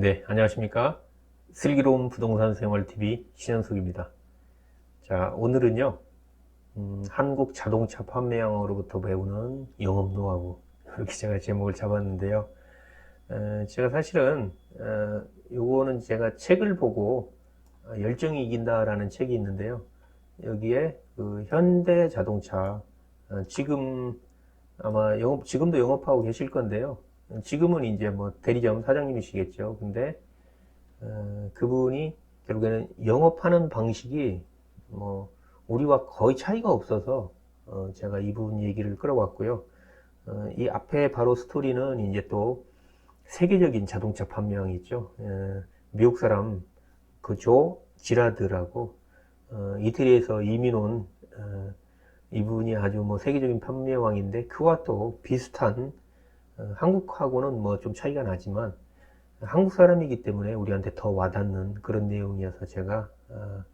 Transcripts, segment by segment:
네, 안녕하십니까. 슬기로운 부동산 생활 TV 신현숙입니다. 자, 오늘은요, 음, 한국 자동차 판매왕으로부터 배우는 영업 노하우. 이렇게 제가 제목을 잡았는데요. 에, 제가 사실은, 어, 요거는 제가 책을 보고 어, 열정이 이긴다라는 책이 있는데요. 여기에 그 현대 자동차, 어, 지금 아마 영업, 지금도 영업하고 계실 건데요. 지금은 이제 뭐 대리점 사장님이시겠죠. 근데 어, 그분이 결국에는 영업하는 방식이 뭐 우리와 거의 차이가 없어서 어, 제가 이분 얘기를 끌어왔고요. 어, 이 앞에 바로 스토리는 이제 또 세계적인 자동차 판매왕이 있죠. 에, 미국 사람 그조 지라드라고 어, 이태리에서 이민 온 어, 이분이 아주 뭐 세계적인 판매왕인데 그와 또 비슷한 어, 한국하고는 뭐 좀 차이가 나지만 한국 사람이기 때문에 우리한테 더 와닿는 그런 내용이어서 제가 어,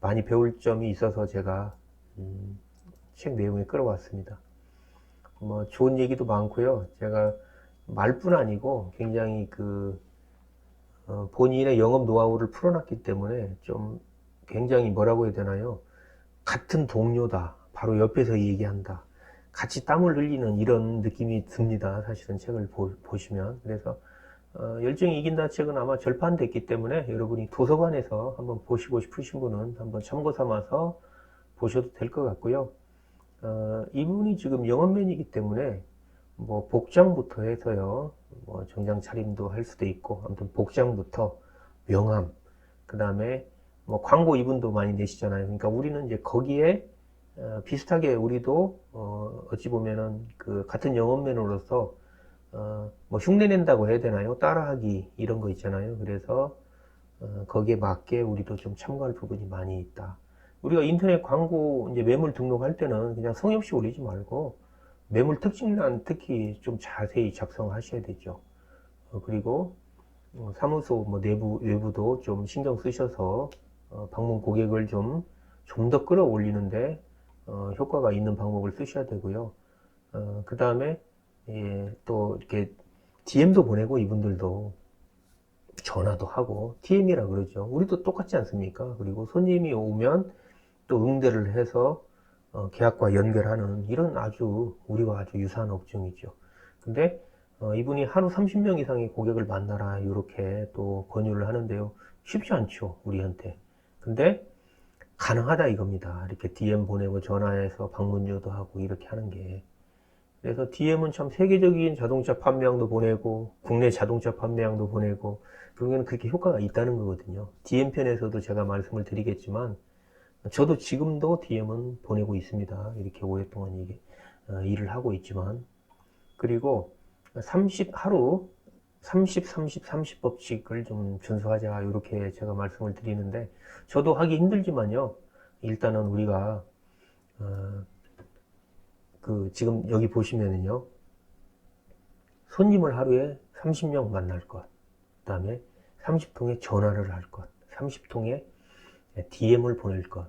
많이 배울 점이 있어서 제가 음, 책 내용에 끌어왔습니다. 뭐 좋은 얘기도 많고요. 제가 말뿐 아니고 굉장히 그 어, 본인의 영업 노하우를 풀어놨기 때문에 좀 굉장히 뭐라고 해야 되나요? 같은 동료다. 바로 옆에서 얘기한다. 같이 땀을 흘리는 이런 느낌이 듭니다. 사실은 책을 보, 시면 그래서 어, 열정이 이긴다 책은 아마 절판됐기 때문에 여러분이 도서관에서 한번 보시고 싶으신 분은 한번 참고 삼아서 보셔도 될 것 같고요. 어, 이분이 지금 영업맨이기 때문에 뭐 복장부터 해서요, 뭐 정장 차림도 할 수도 있고, 아무튼 복장부터 명함, 그 다음에 뭐 광고 이분도 많이 내시잖아요. 그러니까 우리는 이제 거기에 어, 비슷하게 우리도 어, 어찌 보면은 그 같은 영업맨으로서 어, 뭐 흉내 낸다고 해야 되나요? 따라하기 이런 거 있잖아요. 그래서 어, 거기에 맞게 우리도 좀 참고할 부분이 많이 있다. 우리가 인터넷 광고 이제 매물 등록할 때는 그냥 성의 없이 올리지 말고 매물 특징란 특히 좀 자세히 작성하셔야 되죠. 어, 그리고 어, 사무소 뭐 내부 외부도 좀 신경 쓰셔서 어, 방문 고객을 좀 좀 더 끌어올리는데 어, 효과가 있는 방법을 쓰셔야 되고요. 어, 그 다음에 예, 또 이렇게 DM도 보내고 이분들도 전화도 하고 TM이라 그러죠. 우리도 똑같지 않습니까? 그리고 손님이 오면 또 응대를 해서 어, 계약과 연결하는 이런 아주 우리와 아주 유사한 업종이죠. 근데 어, 이분이 하루 30명 이상의 고객을 만나라 이렇게 또 권유를 하는데요. 쉽지 않죠, 우리한테. 근데 가능하다 이겁니다. 이렇게 DM 보내고 전화해서 방문 유도하고 이렇게 하는 게. 그래서 DM은 참 세계적인 자동차 판매량도 보내고 국내 자동차 판매량도 보내고 그러면 그렇게 효과가 있다는 거거든요. DM 편에서도 제가 말씀을 드리겠지만 저도 지금도 DM은 보내고 있습니다. 이렇게 오랫동안 어, 일을 하고 있지만 그리고 30 하루 30, 30, 30 법칙을 좀 준수하자 이렇게 제가 말씀을 드리는데 저도 하기 힘들지만요. 일단은 우리가 어, 그 지금 여기 보시면은요. 손님을 하루에 30명 만날 것. 그다음에 30통의 전화를 할 것. 30통의 DM을 보낼 것.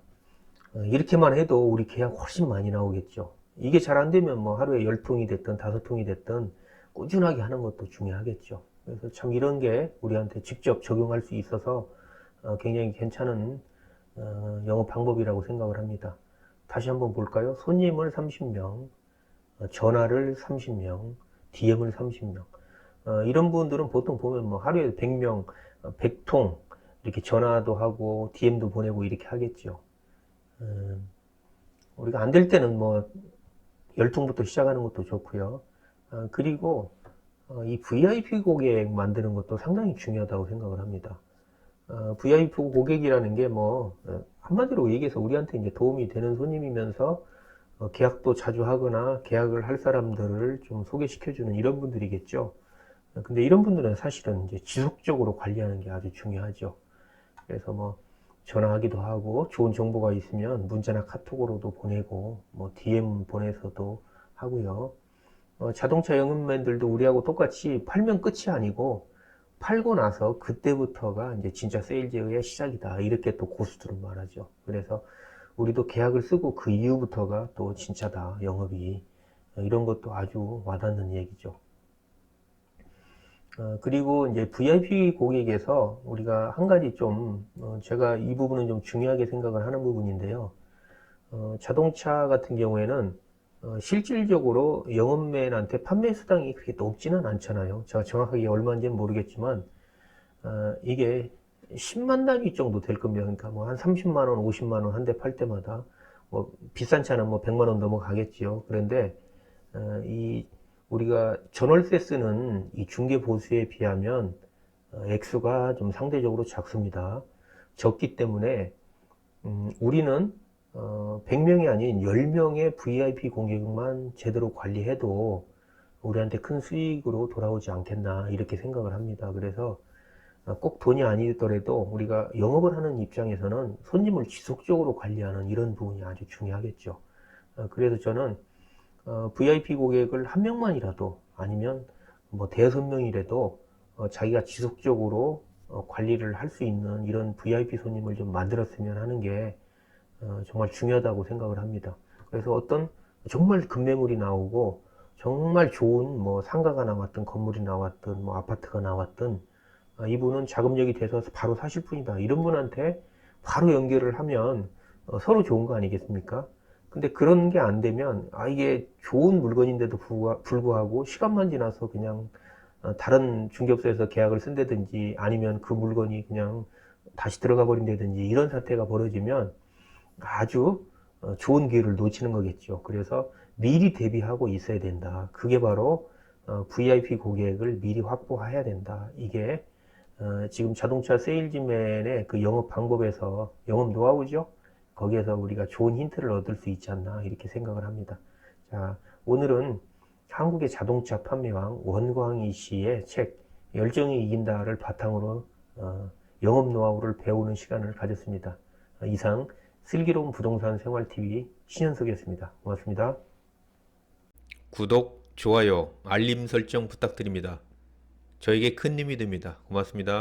어, 이렇게만 해도 우리 계약 훨씬 많이 나오겠죠. 이게 잘 안 되면 뭐 하루에 10통이 됐든 5통이 됐든 꾸준하게 하는 것도 중요하겠죠. 그래서 참 이런 게 우리한테 직접 적용할 수 있어서 어, 굉장히 괜찮은 어, 영업 방법이라고 생각을 합니다. 다시 한번 볼까요? 손님을 30명, 어, 전화를 30명, DM을 30명. 어, 이런 분들은 보통 보면 뭐 하루에 100명, 100통 이렇게 전화도 하고 DM도 보내고 이렇게 하겠죠. 음, 우리가 안 될 때는 뭐 10통부터 시작하는 것도 좋고요. 어, 그리고 어, 이 VIP 고객 만드는 것도 상당히 중요하다고 생각을 합니다. 어, VIP 고객이라는 게 뭐 한마디로 얘기해서 우리한테 이제 도움이 되는 손님이면서 어, 계약도 자주 하거나 계약을 할 사람들을 좀 소개시켜주는 이런 분들이겠죠. 어, 근데 이런 분들은 사실은 이제 지속적으로 관리하는 게 아주 중요하죠. 그래서 뭐 전화하기도 하고 좋은 정보가 있으면 문자나 카톡으로도 보내고 뭐 DM 보내서도 하고요. 어, 자동차 영업맨들도 우리하고 똑같이 팔면 끝이 아니고 팔고 나서 그때부터가 이제 진짜 세일즈의 시작이다. 이렇게 또 고수들은 말하죠. 그래서 우리도 계약을 쓰고 그 이후부터가 또 진짜다. 영업이. 이런 것도 아주 와닿는 얘기죠. 어, 그리고 이제 VIP 고객에서 우리가 한 가지 좀, 어, 제가 이 부분은 좀 중요하게 생각을 하는 부분인데요. 어, 자동차 같은 경우에는 어, 실질적으로 영업맨한테 판매 수당이 그렇게 높지는 않잖아요. 제가 정확하게 얼마인지는 모르겠지만, 어, 이게 10만 단위 정도 될 겁니다. 그러니까 뭐 한 30만 원, 50만 원 한 대 팔 때마다 뭐 비싼 차는 뭐 100만 원 넘어가겠지요. 그런데 어, 이 우리가 전월세 쓰는 이 중개 보수에 비하면 어, 액수가 좀 상대적으로 작습니다. 적기 때문에 음, 우리는 어, 100명이 아닌 10명의 VIP 고객만 제대로 관리해도 우리한테 큰 수익으로 돌아오지 않겠나 이렇게 생각을 합니다. 그래서 어, 꼭 돈이 아니더라도 우리가 영업을 하는 입장에서는 손님을 지속적으로 관리하는 이런 부분이 아주 중요하겠죠. 어, 그래서 저는 어, VIP 고객을 한 명만이라도 아니면 뭐 대여섯 명이라도 어, 자기가 지속적으로 어, 관리를 할 수 있는 이런 VIP 손님을 좀 만들었으면 하는 게 어, 정말 중요하다고 생각을 합니다. 그래서 어떤 정말 급매물이 나오고 정말 좋은 뭐 상가가 나왔든 건물이 나왔든 뭐 아파트가 나왔든 아, 이분은 자금력이 돼서 바로 사실 분이다. 이런 분한테 바로 연결을 하면 어, 서로 좋은 거 아니겠습니까? 근데 그런 게 안 되면 아 이게 좋은 물건인데도 불구하- 불구하고 시간만 지나서 그냥 어, 다른 중개업소에서 계약을 쓴다든지 아니면 그 물건이 그냥 다시 들어가 버린다든지 이런 사태가 벌어지면 아주 어, 좋은 기회를 놓치는 거겠죠. 그래서 미리 대비하고 있어야 된다. 그게 바로 어, VIP 고객을 미리 확보해야 된다. 이게 어, 지금 자동차 세일즈맨의 그 영업 방법에서 영업 노하우죠. 거기에서 우리가 좋은 힌트를 얻을 수 있지 않나 이렇게 생각을 합니다. 자, 오늘은 한국의 자동차 판매왕 원광희 씨의 책 열정이 이긴다를 바탕으로 어, 영업 노하우를 배우는 시간을 가졌습니다. 어, 이상 슬기로운 부동산 생활TV 신현석이었습니다. 고맙습니다. 구독, 좋아요, 알림 설정 부탁드립니다. 저에게 큰 힘이 됩니다. 고맙습니다.